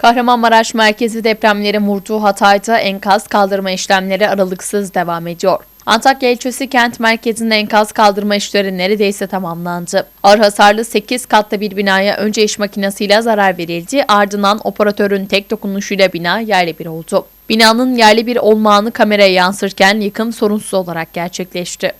Kahramanmaraş merkezi depremlerin vurduğu Hatay'da enkaz kaldırma işlemleri aralıksız devam ediyor. Antakya ilçesi kent merkezinde enkaz kaldırma işleri neredeyse tamamlandı. Ağır hasarlı 8 katlı bir binaya önce iş makinesiyle zarar verildi, ardından operatörün tek dokunuşuyla bina yerle bir oldu. Binanın yerli bir olmağını kameraya yansırken yıkım sorunsuz olarak gerçekleşti.